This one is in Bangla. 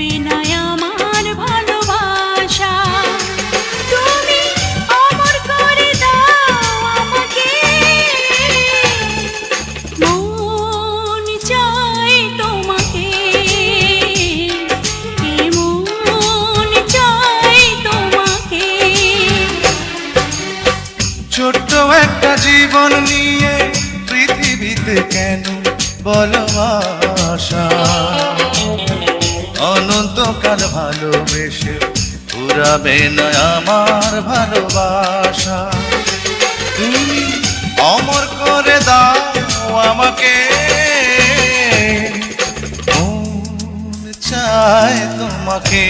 হবে না আমার ভালোবাসা। চাই তোমাকে। মন চাই তোমাকে। ছোট্ট একটা জীবন নিয়ে পৃথিবীতে কেন বলবা অনন্তকাল ভালোবেসে পুরাবে না আমার ভালোবাসা। তুমি অমর করে দাও আমাকে। চায় তোমাকে।